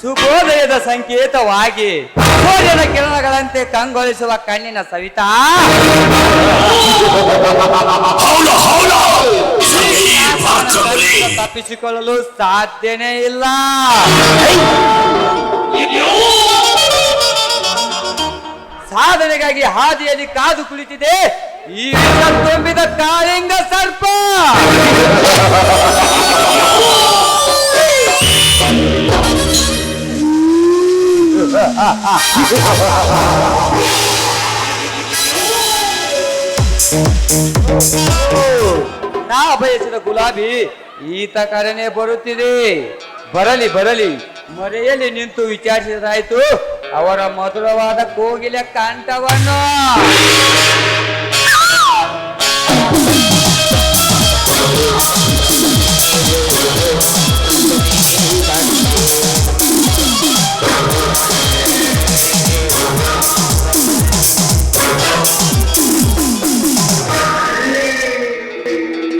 ಶುಭೋದಯದ ಸಂಕೇತವಾಗಿ ಸೂರ್ಯನ ಕಿರಣಗಳಂತೆ ಕಂಗೊಳಿಸುವ ಕಣ್ಣಿನ ಸವಿತಾ. ತಪ್ಪಿಸಿಕೊಳ್ಳಲು ಸಾಧ್ಯನೇ ಇಲ್ಲ. ಸಾಧನೆಗಾಗಿ ಹಾದಿಯಲ್ಲಿ ಕಾದು ಕುಳಿತಿದೆ. ಈ ತುಂಬಿದ ಕಾಳಿಂಗ ಸರ್ಪ. ನಾ ಬಯಸಿದ ಗುಲಾಬಿ ಈತ ಕರೆನೆ ಬರುತ್ತಿದೆ. ಬರಲಿ ಬರಲಿ. ಮರೆಯಲ್ಲಿ ನಿಂತು ವಿಚಾರಿಸಿದಾಯ್ತು. ಅವರ ಮಧುರವಾದ ಕೋಗಿಲ ಕಂಠವನ್ನು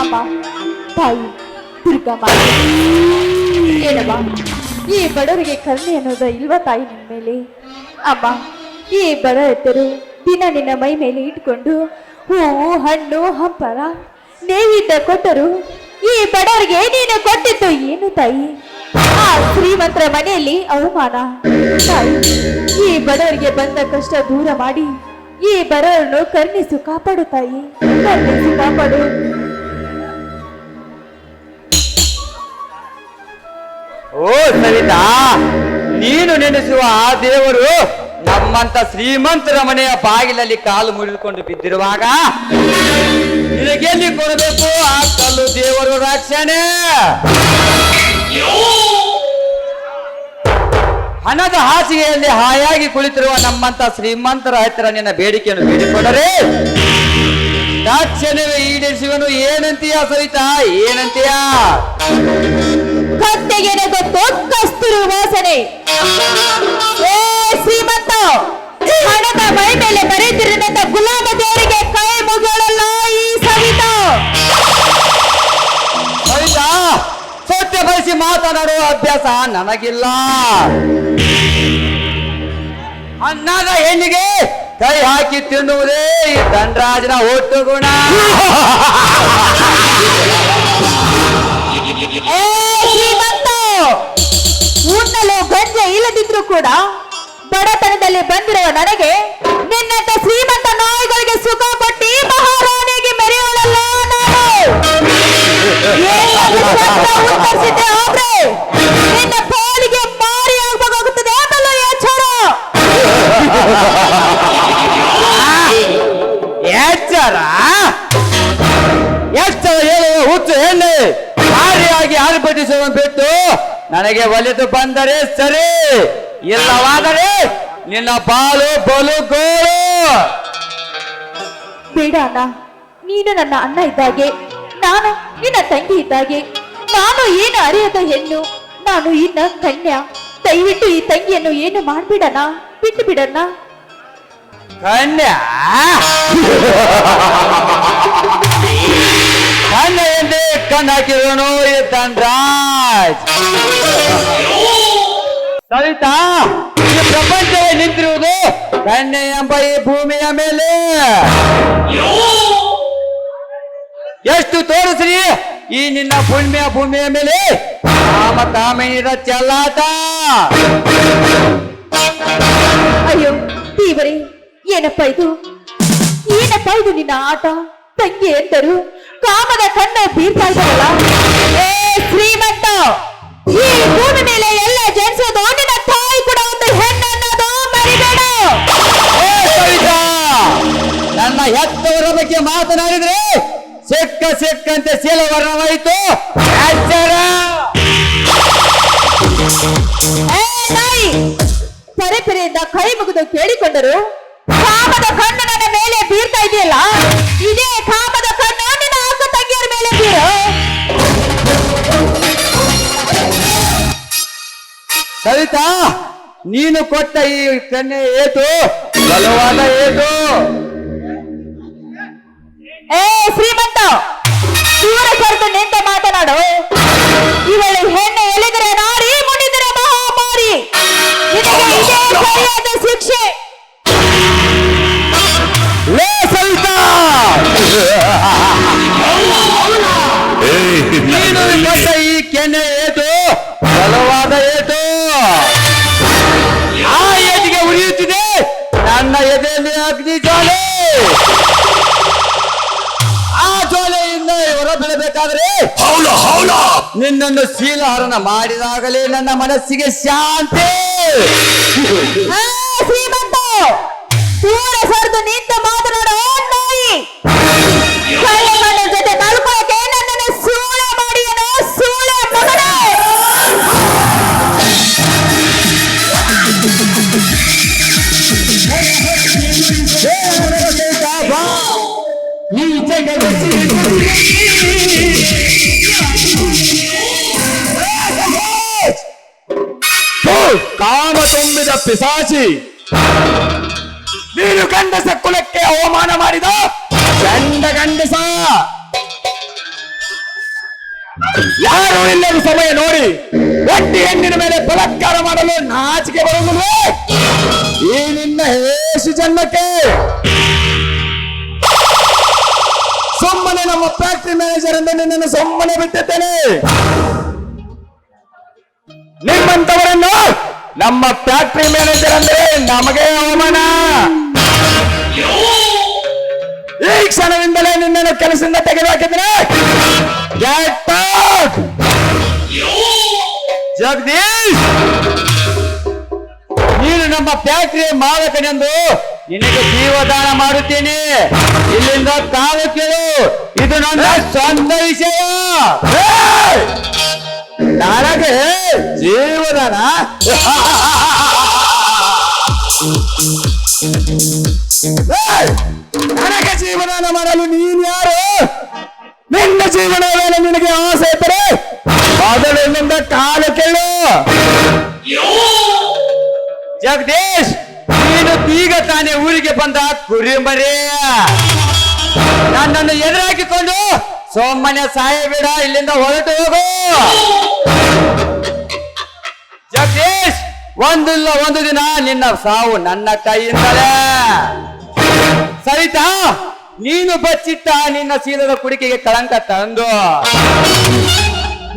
ಅಮ್ಮ ತಾಯಿ ದುರ್ಗಮ್ಮ ಏನಮ್ಮ ಈ ಬಡವರಿಗೆ ಕರ್ಣಿ ಅನ್ನೋದ ಇಲ್ವಾ ತಾಯಿ ನಿಮ್ಮ ಮೇಲೆ? ಅಮ್ಮ, ಈ ಬಡ ಎತ್ತರು ದಿನ ನಿನ್ನ ಮೈ ಮೇಲೆ ಇಟ್ಕೊಂಡು ಹೂವು ಹಣ್ಣು ಹಂಪರ ನೇವಿದ್ದ ಕೊಟ್ಟರು, ಈ ಬಡವರಿಗೆ ನೀನು ಕೊಟ್ಟಿದ್ದು ಏನು ತಾಯಿ? ಆ ಶ್ರೀಮಂತರ ಮನೆಯಲ್ಲಿ ಅವಮಾನ. ತಾಯಿ, ಈ ಬಡವರಿಗೆ ಬಂದ ಕಷ್ಟ ದೂರ ಮಾಡಿ, ಈ ಬಡವರನ್ನು ಕರ್ಣಿಸು, ಕಾಪಾಡು ತಾಯಿ. ಕರ್ಣಿಸು, ಕಾಪಾಡು. ಓ, ಸವಿತಾ, ನೀನು ನೆನೆಸುವ ಆ ದೇವರು ನಮ್ಮಂತ ಶ್ರೀಮಂತರ ಮನೆಯ ಬಾಗಿಲಲ್ಲಿ ಕಾಲು ಮುರಿದುಕೊಂಡು ಬಿದ್ದಿರುವಾಗ ನಿನಗೆಲ್ಲಿ ಕೊಡಬೇಕು ಆ ಕಲ್ಲು ದೇವರು ರಕ್ಷಣೆ? ಹಣದ ಹಾಸಿಗೆಯಲ್ಲಿ ಹಾಯಾಗಿ ಕುಳಿತಿರುವ ನಮ್ಮಂತ ಶ್ರೀಮಂತರ ಹತ್ತಿರ ನಿನ್ನ ಬೇಡಿಕೆಯನ್ನು ಬೇಡಿಕೊಂಡರೆ ತಕ್ಷಣವೇ ಈಡೇರಿಸುವನು. ಏನಂತೀಯ ಸವಿತಾ? ಏನಂತೀಯ? ಕತ್ತೆಗೆ ಗೊತ್ತು ಕಸ್ತೂರು ವಾಸನೆ. ಏ ಶ್ರೀಮಂತ ಹಣದ ಮೈ ಮೇಲೆ ಬರೆದಿರದಂತ ಗುಲಾಬ ದೇವರಿಗೆ ಕೈ ಮುಗಿಯಲ್ಲ ಈ ಸವಿತ. ಸವಿತಾ ಸತ್ಯ ಬಯಸಿ ಮಾತನಾಡುವ ಅಭ್ಯಾಸ ನನಗಿಲ್ಲ. ಅನ್ನದ ಹೆಣ್ಣಿಗೆ ಕೈ ಹಾಕಿ ತಿನ್ನುವುದೇ ಈ ಧನರಾಜನ ಒಟ್ಟು ಗುಣ. ಏ ಶ್ರೀಮಂತ ಉಣ್ಣಲು ಗಂಜೆ ಇಲ್ಲದಿದ್ರು ಕೂಡ ಬಡತನದಲ್ಲಿ ಬಂದಿರುವ ನನಗೆ ನಿನ್ನಂತ ಶ್ರೀಮಂತ ನಾಯಿಗಳಿಗೆ ಸುಖ ಕೊಟ್ಟಿ ಮಹಾರಾಣಿಗೆ ಮೆರೆಯೋಳಲ್ಲ ನಿನ್ನ ಪಾಲಿಗೆ ಮಾರಿ ಆಗ್ಬೇಕಾಗುತ್ತದೆ ಆಮೇಲೆ ಎಚ್ಚರ ಎಚ್ಚರ ಎಚ್ಚರ ಹೇಳುವ ಹುಚ್ಚು ಹೆಣ್ಣೆ ಭಾರಿಯಾಗಿ ಆರ್ಭಟಿಸುವ ಬಿಟ್ಟು ನನಗೆ ಒಲಿದು ಬಂದರೆ ಸರಿ ಇಲ್ಲವಾದರೆ ನಿನ್ನ ಬಾಳು ಬಲು ಗೋಳು ಬೇಡ ಅಣ್ಣ ನೀನು ನನ್ನ ಅಣ್ಣ ಇದ್ದಾಗೆ ನಾನು ನಿನ್ನ ತಂಗಿ ಇದ್ದಾಗೆ ನಾನು ಏನು ಅರಿಯದ ಹೆಣ್ಣು ನಾನು ಇನ್ನ ಕನ್ಯಾ ದಯವಿಟ್ಟು ಈ ತಂಗಿಯನ್ನು ಏನು ಮಾಡ್ಬಿಡಣ ಬಿಟ್ಟು ಬಿಡಣ್ಣ. ಕನ್ಯಾ? ಕನ್ಯಾ ಎಂದೇ ಕಣ್ಣು ಹಾಕಿರೋನು ಈ ಧನ್ರಾಜ್. ಸವಿತಾ ಈ ಪ್ರಪಂಚವೇ ನಿಂತಿರುವುದು ಕಣ್ಣೆ ಎಂಬ ಈ ಭೂಮಿಯ ಮೇಲೆ. ಎಷ್ಟು ತೋರಿಸ್ರಿ ಈ ನಿನ್ನ ಪುಣ್ಯ ಭೂಮಿಯ ಮೇಲೆ? ಕಾಮ ಕಾಮಿನಿರ ಚಲ್ಲಾಟ. ಅಯ್ಯೋ, ದೇವರೇ, ಏನಪ್ಪ ಇದು? ಏನಪ್ಪ ಇದು ನಿನ್ನ ಆಟ? ತಂಗಿ ಎಂದರು. ಕಾಮದ ಕಣ್ಣು ಬೀರ್ತಾ ಇದ್ದಾರಲ್ಲ ಏ ಶ್ರೀಮಂತ ಈ ಭೂಮಿ ಮೇಲೆ ಎಲ್ಲ ಜನಿಸೋದು ನಿನ್ನ ತಾಯಿ ಕೂಡ ಒಂದು ಹೆಣ್ಣು ಅನ್ನೋದು ಮರಿಬೇಡ. ನನ್ನ ಹೆತ್ತವರ ಬಗ್ಗೆ ಮಾತನಾಡಿದ್ರೆ ಸಿಕ್ಕ ಸಿಕ್ಕಂತೆ ಶೀಲವರ್ಣವಾಯಿತು ನಾಯಿ ಪರೆ ಕೈ ಮುಗಿದು ಕೇಳಿಕೊಂಡರು ಕಾಮದ ಕಣ್ಣು ನನ್ನ ಮೇಲೆ ಬೀರ್ತಾ ಇದೆಯಲ್ಲ? ಇದೇ ಕಾಮದ ಸವಿತಾ, ನೀನು ಕೊಟ್ಟ ಈ ಕನ್ಯೆ ಏತು ಬಲವಾದ ಏತು ಏ, ಶ್ರೀಮಂತ ದೂರ ಕರೆದು ನಿಂತ ಮಾತನಾಡು. ಇವಳು ಹೆಣ್ಣು ಎಳೆದರೆ ನಾರಿ ಮುಡಿದರೆ ಮಹಾಮಾರಿ. ಶಿಕ್ಷೆ. ಬೀಳಬೇಕಾದ್ರೆ ನಿನ್ನನ್ನು ಶೀಲಹರಣ ಮಾಡಿದಾಗಲೇ ನನ್ನ ಮನಸ್ಸಿಗೆ ಶಾಂತಿ. ಶ್ರೀಮಂತ. ದೂರ ಸರಿದು ನಿಂತ ಮಾತನಾಡು ನಾಯಿ. ಕಳ್ಳಗಂಡ ಜೊತೆ ನನ್ನನ್ನು ಸೂಳೆ ಮಾಡಿಯನು ಸೂಳೆ ಮಗನೇ. ಕಾಮ ತುಂಬಿದ ಪಿಸಾಚಿ. ನೀನು ಗಂಡಸ ಕುಲಕ್ಕೆ ಅವಮಾನ ಮಾಡಿದ? ಗಂಡ ಗಂಡಸ. ಯಾರು ಇಲ್ಲದ ಸಮಯ ನೋಡಿ, ಒಟ್ಟಿ ಹೆಣ್ಣಿನ ಮೇಲೆ ಬಲತ್ಕಾರ ಮಾಡಲು ನಾಚಿಕೆ ಬರುವುದಿಲ್ವೇ? ಈ ನಿನ್ನ ಹೇಸು ಜನ್ಮಕ್ಕೆ. ಸುಮ್ಮನೆ ನಮ್ಮ ಫ್ಯಾಕ್ಟರಿ ಮ್ಯಾನೇಜರ್ ಎಂದು ನಿನ್ನನ್ನು ಸುಮ್ಮನೆ ಬಿಟ್ಟಿದ್ದೇನೆ. ನಿಮ್ಮಂತವರನ್ನು ನಮ್ಮ ಫ್ಯಾಕ್ಟ್ರಿ ಮ್ಯಾನೇಜರ್ ಅಂದ್ರೆ ನಮಗೆ ಅವಮಾನ ಈ ಕ್ಷಣದಿಂದಲೇ ನಿನ್ನನ್ನು ಕೆಲಸದಿಂದ ತೆಗೆದುಹಾಕಿದ್ರೆ! ಜಗದೀಶ್, ನೀನು ನಮ್ಮ ಫ್ಯಾಕ್ಟ್ರಿ ಮಾಲಕನೆಂದು ನಿನಗೆ ಜೀವದಾನ ಮಾಡುತ್ತೇನೆ ಇಲ್ಲಿಂದ ಕಾಲು ಇದು ನನ್ನ ಸ್ವಂತ ವಿಷಯ! ನನಗೆ ಜೀವನ! ನನಗೆ ಜೀವನ ಮಾಡಲು ನೀನ್ ಯಾರು? ನಿನ್ನ ಜೀವನ ಮೇಲೆ ನಿನಗೆ ಆಸೆ ಇದ್ದರೆ ಮೊದಲು ಕಾಲ ಕೇಳು. ಜಗದೀಶ್, ನೀನು ಈಗ ತಾನೇ ಊರಿಗೆ ಬಂದ ಕುರಿಮರಿ ನನ್ನನ್ನು ಎದುರಾಕಿಕೊಂಡು ಸೋಮನೆ ಸಾಯಬೇಡ ಇಲ್ಲಿಂದ ಹೊರಟು ಹೋಗು. ಜಗದೀಶ್, ಒಂದಿಲ್ಲ ಒಂದು ದಿನ ನಿನ್ನ ಸಾವು ನನ್ನ ಕೈಯಿಂದಲೇ. ಸರಿತಾ ನೀನು ಬಚ್ಚಿಟ್ಟ ನಿನ್ನ ಶೀಲದ ಕುಡಿಕೆಗೆ ಕಳಂಕ ತಂದು.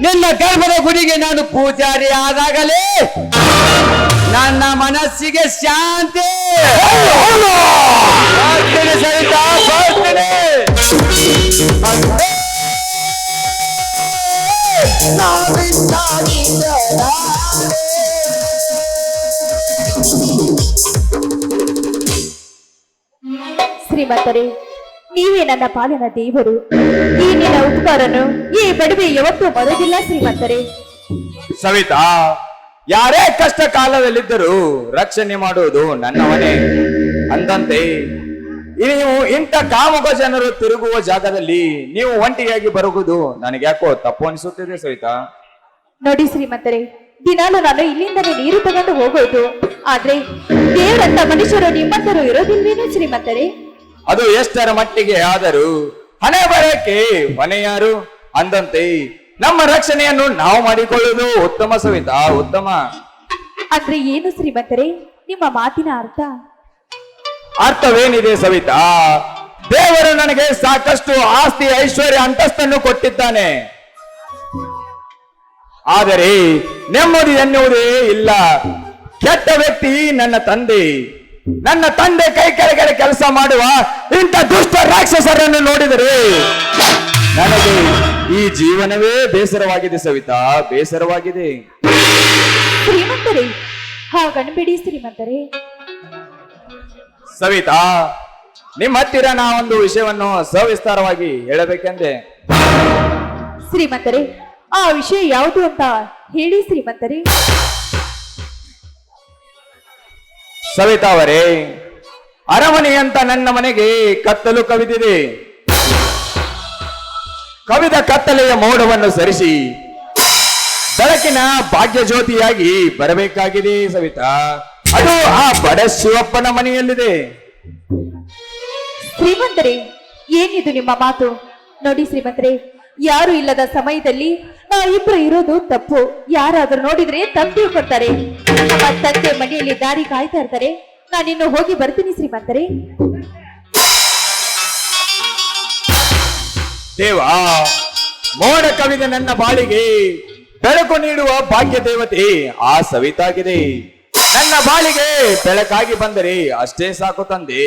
ನಿನ್ನ ಗರ್ಭದ ಗುಡಿಗೆ ನಾನು ಪೂಜಾರಿ ಆದಾಗಲೇ ನನ್ನ ಮನಸ್ಸಿಗೆ ಶಾಂತಿ ಶ್ರೀಮಂತರೇ ನೀವೇ ನನ್ನ ಪಾಲಿನ ದೇವರು. ಈ ನಿನ್ನ ಉಪಕಾರನು ಈ ಬಡವೆ ಯಾವತ್ತೂ ಬರೋದಿಲ್ಲ ಶ್ರೀಮಂತರೇ. ಸವಿತಾ ಯಾರೇ ಕಷ್ಟ ಕಾಲದಲ್ಲಿದ್ದರೂ ರಕ್ಷಣೆ ಮಾಡುವುದು ನನ್ನ ಮನೆ ಅಂದಂತೆ ನೀವು ಇಂಥ ಕಾಮುಕ ಜನರು ತಿರುಗುವ ಜಾಗದಲ್ಲಿ ನೀವು ಒಂಟಿಯಾಗಿ ಬರುವುದು ನನಗೆ ಯಾಕೋ ತಪ್ಪು ಅನಿಸುತ್ತಿದೆ ಸವಿತಾ. ನೋಡಿ ಶ್ರೀಮಂತರೇ ದಿನಾಲು ನಾನು ಇಲ್ಲಿಂದಲೇ ನೀರು ತಗೊಂಡು ಹೋಗೋದು ಆದ್ರೆ ದೇವರಂತ ಮನುಷ್ಯರು ನಿಮ್ಮಂತರು ಇರೋದಿಲ್ವೇನೋ ಶ್ರೀಮಂತರೇ? ಅದು ಎಷ್ಟರ ಮಟ್ಟಿಗೆ ಆದರೂ ಹಣೆ ಬರಕ್ಕೆ ಮನೆಯಾರು ಅಂದಂತೆ ನಮ್ಮ ರಕ್ಷಣೆಯನ್ನು ನಾವು ಮಾಡಿಕೊಳ್ಳುವುದು ಉತ್ತಮ ಸವಿತಾ ಉತ್ತಮ. ಅಂದ್ರೆ ಏನು ಶ್ರೀಮಂತರೇ? ನಿಮ್ಮ ಮಾತಿನ ಅರ್ಥ? ಅರ್ಥವೇನಿದೆ ಸವಿತಾ? ದೇವರು ನನಗೆ ಸಾಕಷ್ಟು ಆಸ್ತಿ ಐಶ್ವರ್ಯ ಅಂತಸ್ತನ್ನು ಕೊಟ್ಟಿದ್ದಾನೆ. ಆದರೆ ನೆಮ್ಮದಿ ಎನ್ನುವುದೇ ಇಲ್ಲ. ಕೆಟ್ಟ ವ್ಯಕ್ತಿ ನನ್ನ ತಂದೆ. ನನ್ನ ತಂದೆ ಕೈ ಕೆಳಗಡೆ ಕೆಲಸ ಮಾಡುವ ಇಂಥ ದುಷ್ಟ ರಾಕ್ಷಸರನ್ನು ನೋಡಿದರೆ ನನಗೆ ಈ ಜೀವನವೇ ಬೇಸರವಾಗಿದೆ ಸವಿತಾ ಬೇಸರವಾಗಿದೆ. ಶ್ರೀಮಂತರೇ ಹಾಗನ್ಬಿಡಿ ಶ್ರೀಮಂತರೇ. ಸವಿತಾ ನಿಮ್ಮ ಹತ್ತಿರ ನಾ ಒಂದು ವಿಷಯವನ್ನು ಸವಿಸ್ತಾರವಾಗಿ ಹೇಳಬೇಕೆಂದೆ. ಶ್ರೀಮಂತರೇ ಆ ವಿಷಯ ಯಾವುದು ಅಂತ ಹೇಳಿ ಶ್ರೀಮಂತರೇ. ಸವಿತಾ ಅರಮನೆ ಅಂತ ನನ್ನ ಮನೆಗೆ ಕತ್ತಲು ಕವಿದಿದೆ. ಕವಿದ ಕತ್ತಲೆಯ ಮೋಡವನ್ನು ಸರಿಸಿ, ಬೆಳಕಿನ ಭಾಗ್ಯ ಜ್ಯೋತಿಯಾಗಿ ಬರಬೇಕಾಗಿದೆ ಸವಿತಾ. ಅದು ಆ ಬಡ ಶಿವಪ್ಪನ ಮನೆಯಲ್ಲಿದೆ. ಶ್ರೀಮಂತರೇ, ಏನಿದು ನಿಮ್ಮ ಮಾತು? ನೋಡಿ ಶ್ರೀಮಂತರೇ ಯಾರು ಇಲ್ಲದ ಸಮಯದಲ್ಲಿ ನಾ ಇಬ್ರು ಇರೋದು ತಪ್ಪು. ಯಾರಾದ್ರೂ ನೋಡಿದ್ರೆ ತಪ್ಪು ಕೊಡ್ತಾರೆ ನಮ್ಮ ತಂದೆ ಮನೆಯಲ್ಲಿ ದಾರಿ ಕಾಯ್ತಾ ಇರ್ತಾರೆ. ನಾನಿನ್ನು ಹೋಗಿ ಬರ್ತೀನಿ ಶ್ರೀಮಂತರೇ. ದೇವಾ, ಮೋಡ ಕವಿದ ನನ್ನ ಬಾಳಿಗೆ ಬೆಳಕು ನೀಡುವ ಭಾಗ್ಯ ದೇವತೆ ಆ ಸವಿತಾಗಿದೆ ನನ್ನ ಬಾಳಿಗೆ ಬೆಳಕಾಗಿ ಬಂದರೆ ಅಷ್ಟೇ ಸಾಕು ತಂದೆ.